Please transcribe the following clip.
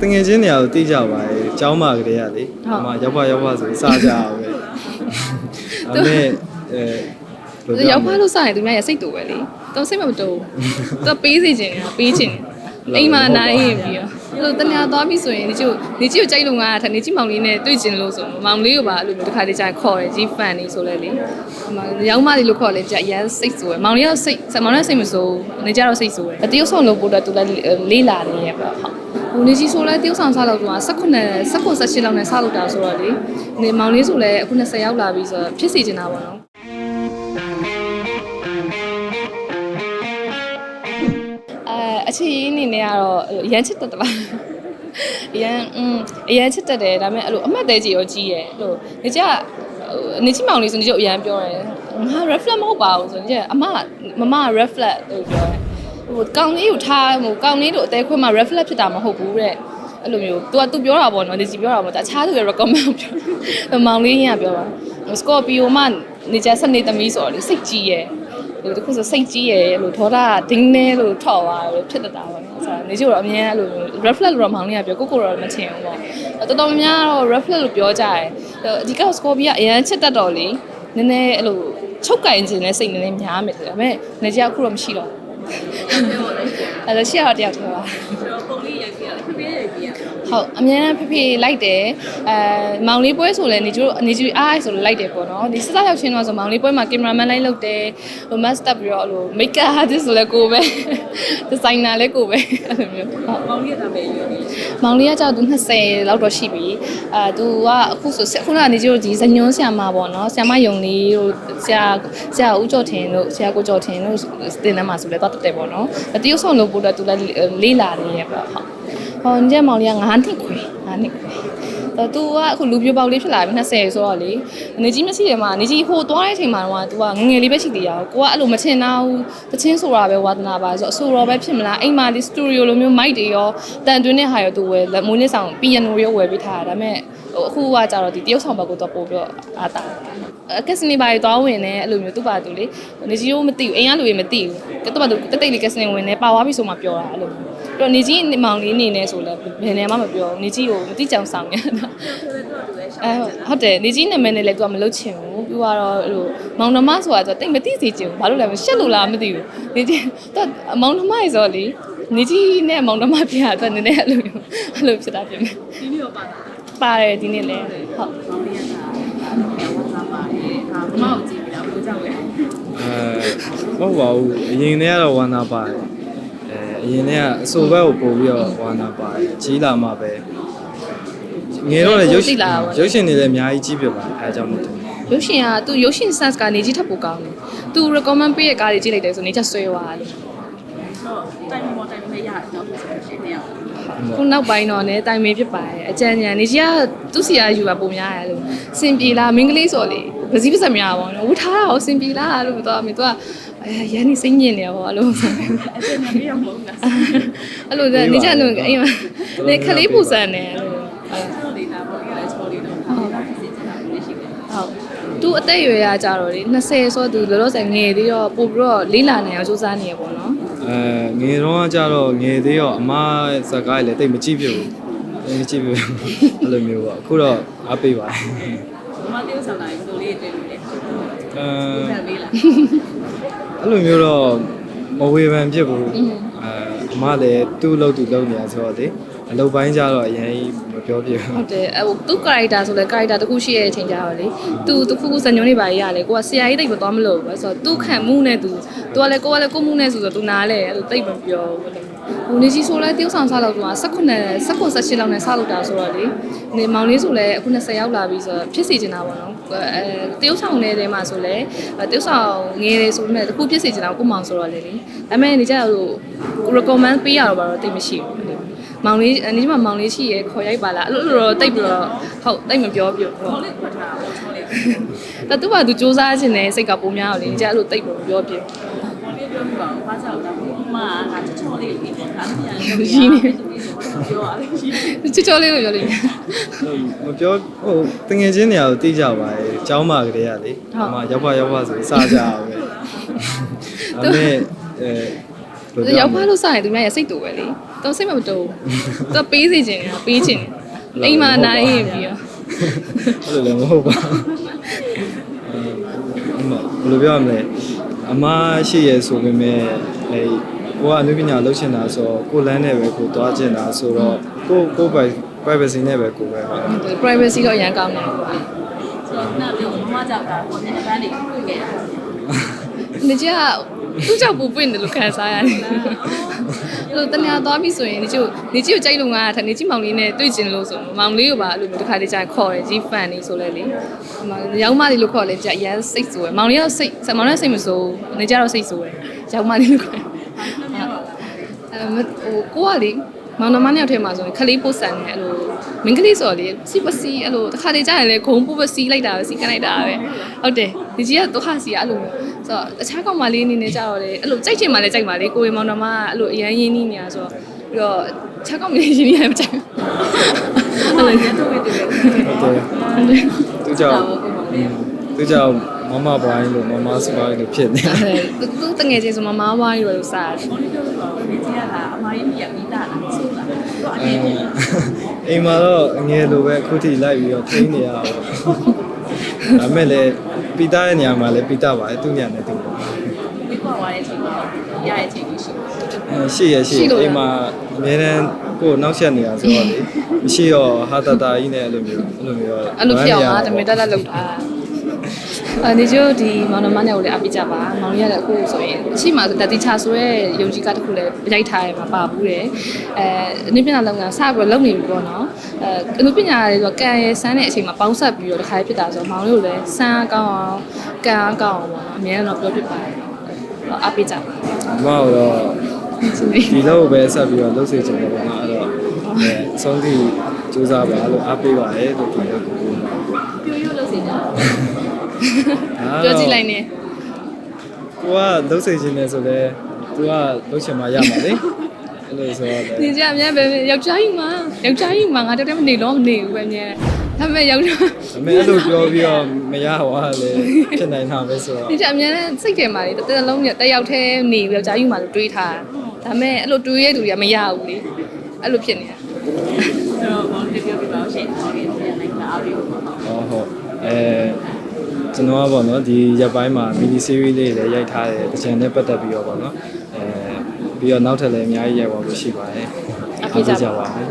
တငယ်ချင်းနေရာကိုတိကြပါလေเจ้าမကလေးကလေ ဟုတ် အမရောက်ပါရောက်ပါဆိုစားကြအောင်ပဲအမေအဲဘယ်လို ရောက်ဖားလို့စရင်သူများရစိတ်တူပဲလေတော့စိတ်မမတူသူပေးစီခြင်းနေတာပေးခြင်းအိမ်မှာနိုင်ရင်ပြီးတော့ အဲ့လိုတ냐သွားပြီဆိုရင်ဒီကျို့ဒီကျို့ကြိုက်လို့ငါထနေကြီးမောင်လေးနဲ့တွေ့ကျင်လို့ဆိုမောင်လေးကိုပါအဲ့လိုမျိုးတစ်ခါတည်းကျရင်ခေါ်တယ်ကြီးဖန်နေဆိုလဲလေရောင်းမလေးလို့ခေါ်လဲကြအရန်စိတ်ဆိုရယ်မောင်လေးကစိတ်မောင်လေးစိတ်မဆိုးနေကြတော့စိတ်ဆိုးရယ်အတရုပ်ဆောင်လို့ပို့တော့သူလည်းလေးလာနေရပေါ့ဟုတ်ဟိုနေကြီးဆိုလဲတရုပ်ဆောင်စားလို့သူက18 18 18လောက်နဲ့စားလို့တာဆိုတော့လေနေမောင်လေးဆိုလဲအခု20ရောက်လာပြီဆိုတော့ဖြစ်စီချင်တာပေါ့နော် အဲအချီအနေနဲ့ကတော့အဲ့လိုအရန်ချစ်တတ်တလားအရန်อืมအရန်ချစ်တတ်တယ်ဒါပေမဲ့အဲ့လိုအမှတ်သေးကြီးရောကြီးရဲ့အဲ့လိုနေကြဟိုနေချိမောင်လေးဆိုနေကြအရန်ပြောတယ်ငါ reflect မဟုတ်ပါဘူးဆိုနေကြအမမမ reflect လို့ပြောတယ်ဟိုကောင်းလေးကိုထားဟိုကောင်းလေးတို့အသေးခွဲမှာ reflect ဖြစ်တာမဟုတ်ဘူးတဲ့အဲ့လိုမျိုး तू က तू ပြောတာပေါ့နော်နေကြီးပြောတာပေါ့တခြားသူတွေ recommend ပြောမောင်လေးရင်ကပြောတာ Scorpio မှနေကြစနေသမီးဆိုတော့လေစိတ်ကြီးရဲ့ ဟိုတခုဆိုစိတ်ကြီးရယ်လို့ဒေါတာဒင်းနေလို့ထောက်သွားလို့ဖြစ်တတ်တာပါနော်ဆိုတော့နေချို့တော့အများအဲ့လို reflect လို့တော့မောင်လေးကပြောကိုကိုတော့မချင်ဘူးပေါ့တော်တော်များများတော့ reflect လို့ပြောကြတယ်အဓိက Scorpio ကအရန်ချစ်တတ်တော့လေနည်းနည်းအဲ့လိုချုပ်ကင်ခြင်းနဲ့စိတ်နည်းနည်းများမယ်ဒါပေမဲ့နေကြအခုတော့မရှိတော့ အဲ့ဒါရှိရတော့တယောက်တည်းပါဟုတ်အများနဲ့ဖေဖေလိုက်တယ်အဲမောင်လေးပွဲဆိုလဲနေကျိုးနေကျိုးအားဆိုလဲလိုက်တယ်ပေါ့နော်ဒီစစရောက်ချင်းတော့ဆိုမောင်လေးပွဲမှာကင်မရာမန်လိုက်လုပ်တယ်ဟို mask up ပြီးတော့အဲ့လို makeup artist ဆိုလဲကိုပဲ designer လဲကိုပဲအဲ့လိုမျိုးဟုတ်မောင်လေးကဒါပဲရောနေမောင်လေးကကြောက်သူ20လောက်တော့ရှိပြီအာသူကအခုဆိုခုနကနေကျိုးဒီဇညွန်းဆရာမပေါ့နော်ဆရာမယုံလေးတို့ဆရာဆရာဦးကျော်ထင်တို့ဆရာကိုကျော်ထင်တို့တင်ထဲမှာဆိုလဲတော့တက်တယ်ပေါ့နော်တရုပ်ဆောင်လို့ပို့တော့သူလည်းလေးလာနေရပေါ့ဟုတ်ဟောညမောင်လေးက9နှစ်ခွေ9နှစ်ခွေတော့ သူကအခုလူပြပေါက်လေးဖြစ်လာပြီ20ဆိုတော့လေနေကြီးမရှိတယ်မှာနေကြီးဟိုသွားတဲ့အချိန်မှာတော့ तू ကငငယ်လေးပဲရှိသေးရအောင်ကိုကအဲ့လိုမချင်တော့ဘူးတချင်းဆိုတာပဲဝါသနာပါဆိုတော့အဆိုတော်ပဲဖြစ်မလားအိမ်မှာဒီစတူဒီယိုလိုမျိုးမိုက်တွေရောတန်တွင်းတဲ့ဟာရော तू ဝယ်လက်မွေးလေးဆောင်ပီယနိုရောဝယ်ပေးထားတာဒါပေမဲ့ဟိုအခုကကြတော့ဒီတရုတ်ဆောင်ဘက်ကိုတော့ပို့ပြီးတော့အားတာအကက်စနေပါရီသွားဝင်နေအဲ့လိုမျိုးသူ့ပါသူလေနေကြီးရောမသိဘူးအိမ်ကလူတွေမသိဘူးကတူပါသူတက်တိတ်လေးကက်စနေဝင်နေပါသွားပြီဆိုမှပြောတာအဲ့လိုမျိုး တော့နေကြီးမောင်လေးနေနေဆိုလဲဘယ်နေမှမပြောဘူးနေကြီးကိုမသိကြအောင်ဆောင်နေတာအဲဟုတ်တယ်နေကြီးနာမည်နဲ့လည်းသူကမလုပ်ချင်ဘူးပြီးတော့အဲ့လိုမောင်နှမဆိုတာသူတိတ်မသိစေချင်ဘူးဘာလို့လဲရှက်လို့လားမသိဘူးနေကြီးတော့မောင်နှမရေဆိုလေနေကြီးနဲ့မောင်နှမပြတာသူနည်းနည်းအဲ့လိုမျိုးအဲ့လိုဖြစ်တာပြင်မယ်ဒီနေ့ရောပါလာပါတယ်ဒီနေ့လည်းဟုတ်မောင်လေးကဒါပြောဝါစားပါတယ်ဟာမမောက်ကြည့်ပြီးတော့ဘယ်ကြောက်လဲအဲမဟုတ်ပါဘူးအရင်တည်းကတော့ဝမ်းသာပါတယ် အဲအရင်တည်းကအဆိုဘက်ကိုပို့ပြီးတော့ဝမ်းသာပါတယ်ကြီးလာမှပဲငယ်တော့လည်းရုပ်ရှင်ရုပ်ရှင်တွေလည်းအများကြီးကြီးပြပါတယ်အဲအကြောင်းမို့တယ်ရုပ်ရှင်ကသူရုပ်ရှင် sense ကနေကြီးထပ်ပိုကောင်းတယ်သူ recommend ပေးတဲ့ကားတွေကြည့်လိုက်တယ်ဆိုနေချက်ဆွဲသွားတယ်တော့တိုင်မော်တိုင်မေရတော့ဆိုရှင်နေအောင်ခုနောက်ပိုင်းတော့လည်းတိုင်မင်းဖြစ်ပါတယ်အကြံဉာဏ်နေကြီးကသူ့စီယာယူတာပုံများတယ်လို့စင်ပြေလားမင်္ဂလေးဆိုလေ ပစည်းပစများပါတော့ဝထားတာကိုစင်ပြေလားလို့ပြောမယ်သူကအဲရန်နေစိတ်ညစ်နေရောအဲ့လိုဆိုအဲ့ဒါနဲ့ပြရမဟုတ်လားအဲ့လိုနေကြလို့အိမ်မှာနေခလေးပူစံနေအဲ့လိုတော့ဒေတာပေါ့အဲ့ဒါချော်လေးတော့ဟုတ်ပါစစ်စစ်တာလေးရှိတယ်ဟုတ်သူအသက်အရွယ်ကကြတော့လေ20ဆိုသူလောလောဆယ်ငယ်သေးတော့ပို့ပြီးတော့လေးလာနေအောင်စူးစမ်းနေရပေါ့နော်အဲငယ်တော့ကကြတော့ငယ်သေးရောအမဇက်ကားလည်းတိတ်မကြည့်ပြဘူးတိတ်မကြည့်ပြဘူးအဲ့လိုမျိုးပေါ့အခုတော့အားပေးပါတယ် မမတေးဥဆောင်လာရင်ဘယ်လိုလေးတွေ့လို့လဲအဲဖန်လေးလားအဲ့လိုမျိုးတော့မဝေဖန်ဖြစ်ဘူးအဲအမလည်းသူ့လို့သူ့လုပ်နေရဆိုတော့လေ အလုပ်ပိုင်းကြတော့အရင်မပြောပြဘူးဟုတ်တယ်အဲဟိုသူ character ဆိုလဲ character တစ်ခုရှိရတဲ့အချိန်ကြတော့လေသူတစ်ခုခုစံညွှန်းတွေပါရရတယ်ကိုကဆရာကြီးတိတ်မသွားမလို့ပဲဆိုတော့သူခံမှုနဲ့သူသူကလည်းကိုကလည်းကိုမှုနဲ့ဆိုတော့သူနားလဲအဲ့လိုတိတ်မပြောဘူးဟိုနေကြီးဆိုလဲတယောက်ဆောင်စားလို့သူက18 18 18လောက်နဲ့စားလို့တာဆိုတော့လေနေမောင်လေးဆိုလဲအခု20ရောက်လာပြီဆိုတော့ဖြစ်စီချင်တာပေါ့နော်အဲတယောက်ဆောင်နေတဲ့မှာဆိုလဲတယောက်ဆောင်ငယ်တယ်ဆိုပေမဲ့တစ်ခုဖြစ်စီချင်တာကိုမောင်ဆိုတော့လေလေဒါပေမဲ့နေကြဟို recommend ပေးရတော့ဘာတော့တိတ်မရှိဘူးလေ မောင်လေးအနေကြီးမှာမောင်လေးရှိရခေါ်ရိုက်ပါလားအဲ့လိုလိုတော့တိတ်ပြီးတော့ဟုတ်တိတ်မပြောပြဘူးဟုတ် ချော်လေးဖွက်ထားတော့ချော်လေး ဒါသူ့ဘာသူစူးစမ်းခြင်းနဲ့စိတ်ကပုံများအောင်လေကြအဲ့လိုတိတ်ပြီးမပြောပြ မော်လေးပြောပြပါဦးဘာကြောက်တာမမကချော်လေးပြီးတော့ဒါမြန်ပြောရတယ်ရှိတယ် ချစ်ချောလေးလို့ပြောလိမ့်မယ် မပြောဟိုတငယ်ချင်းနေရာကိုတိကြပါလေเจ้าမကလေးကလေအမရောက်ပါရောက်ပါဆိုစားကြအောင်ပဲအမေအဲ ရောက်ဖားလို့စရင်သူများရစိတ်တူပဲလေ တော့စိတ်မတူသူပေးစီခြင်းနေတာပေးခြင်းနေအိမ်မှာနိုင်ရင်ပြီးတော့အဲ့လိုလည်းမဟုတ်ပါဘူးအမဘယ်လိုပြောရမလဲအမရှိရဲဆိုပေမဲ့အဲကိုကအနုပညာလုပ်ချင်တာဆိုတော့ကိုလန်းနဲ့ပဲကိုသွားချင်တာဆိုတော့ကိုကို privacy နဲ့ပဲကိုပဲဟုတ် privacy တော့အရင်ကောင်းတယ်ကွာဆိုတော့နောက်ပြီးမမကြောက်တာကိုနည်းနည်းပန်းလေးတွေ့ခဲ့တာနေကြသူ့ကြောင့်ပူပွင့်တယ်လို့ခံစားရတယ် အဲ့လိုတ냐သွားပြီဆိုရင်နေကြနေကြကိုကြိုက်လို့ငါထနေကြမောင်လေးနဲ့တွေ့ကျင်လို့ဆိုမောင်လေးကိုပါအဲ့လိုမျိုးတစ်ခါတည်းကြာခေါ်တယ်ကြီး fan နေဆိုလဲလေရောင်းမလေးလို့ခေါ်လဲကြာရမ်းစိတ်ဆိုရယ်မောင်လေးကစိတ်မောင်လေးကစိတ်မဆိုးနေကြတော့စိတ်ဆိုးရယ်ရောင်းမလေးလို့ခေါ်အဲဟိုကိုကလေ မောင်နှမနှစ်ယောက်ထဲမှာဆိုရင်ခလေးပို့ဆန်နေအဲ့လိုမင်းကလေးဆိုတော့လေစီပစီအဲ့လိုတစ်ခါတည်းကြာရင်လေဂုံပို့ပစီလိုက်တာပဲစီကလိုက်တာပဲဟုတ်တယ်ဒီကြီးကဒုက္ခစီကအဲ့လိုမျိုးဆိုတော့တခြားကောင်မလေးအနေနဲ့ကြာတော့လေအဲ့လိုကြိုက်ချင်မှလည်းကြိုက်ပါလေကိုယ်မောင်နှမကအဲ့လိုအရန်ရင်းနှီးနေတာဆိုတော့ပြီးတော့ခြားကောင်မလေးရင်းနှီးရမကြိုက်ဘူးအဲ့လိုရန်တို့ဝေးတွေ့ခဲ့ဟုတ်တယ်သူကြောင့်သူကြောင့်မမဘွားရင်လို့မမစပွားရင်လို့ဖြစ်နေအဲ့သူသူတငယ်ချင်းဆိုမမဝိုင်းရောလို့စားတယ်မော်နီတာတော့နေကြီးရတာအမကြီးမြတ်ပြီးတာလားဆို တာတော့အနေနဲ့အိမ်မှာတော့အငယ်လိုပဲအခုထိလိုက်ပြီးတော့ထိန်းနေရအောင်ဒါမဲ့လည်းပိတာရဲ့နေရာမှာလည်းပိတာပါတယ်သူညနဲ့သူဝေးပေါ်သွားတဲ့အချိန်မှာရရဲ့အချိန်ကြီးရှိတယ်အဲရှိရရှိအိမ်မှာအများတန်းကိုယ်နောက်ဆက်နေတာဆိုတော့လေမရှိတော့ဟာတတာကြီးနဲ့အဲ့လိုမျိုးအဲ့လိုမျိုးအဲ့လိုဖြစ်အောင်ငါတမင်တက်တက်လောက်တာ အနေကျိုးဒီမောင်နှမနဲ့ကိုလည်းအပိကြပါမောင်ရတဲ့အခုဆိုရင်အရှိမှဆိုတတိချဆိုရဲယုံကြည်ကတစ်ခုလည်းရိုက်ထားရမှာပါဘူးတယ်အဲအနုပညာလုပ်ငန်းစပြီးတော့လုပ်နေပြီပေါ့နော်အဲအနုပညာတွေဆိုကံရယ်စမ်းတဲ့အချိန်မှာပေါင်းဆက်ပြီးတော့တစ်ခါဖြစ်တာဆိုမောင်လေးကိုလည်းစမ်းကောင်းအောင်ကံအောင်ကောင်းအောင်ပေါ့နော်အများတော့ပြောပြပါတယ်အပိကြပါမဟုတ်တော့ဒီလောက်ပဲဆက်ပြီးတော့လုပ်စေချင်တယ်ပေါ့နော်အဲ့တော့အဲဆုံးထိစူးစမ်းပါလို့အားပေးပါရဲ့လို့ပြောရကိုကိုပြိုးရိုးလို့စီတာ ပြောကြည့်လိုက်နေကိုကလုပ်စေချင်တယ်ဆိုတော့ तू ကလုပ်ချင်မှရမှာလေအဲ့လိုဆိုတော့နေကြအများပဲယောက်ျားကြီးမှာယောက်ျားကြီးမှာငါတည်းမနေတော့မနေဘူးပဲအများဒါပေမဲ့ယောက်ျားအမေအဲ့လိုပြောပြီးတော့မရဟွာလေဖြစ်နိုင်တာပဲဆိုတော့နေကြအများနဲ့စိတ်ထဲမှာလေတစ်သက်လုံးနဲ့တစ်ယောက်တည်းနေပြီးယောက်ျားကြီးမှာလို့တွေးထားတာဒါပေမဲ့အဲ့လိုတွေးရတဲ့သူတွေကမရဘူးလေအဲ့လိုဖြစ်နေတာဆိုတော့မော်နီတာပြောပြပါဦးရှင်ဟောခဲ့တဲ့နိုင်တာအားတွေကိုပေါ့ဟောဟုတ်အဲ ကျွန်တော်ကပေါ့နော်ဒီရက်ပိုင်းမှာ mini series လေးလည်းရိုက်ထားတယ်တချင်နဲ့ပတ်သက်ပြီးတော့ပေါ့နော်အဲပြီးတော့နောက်ထပ်လည်းအများကြီးရိုက်ပါလို့ရှိပါတယ်အဖေကြပါပါမယ်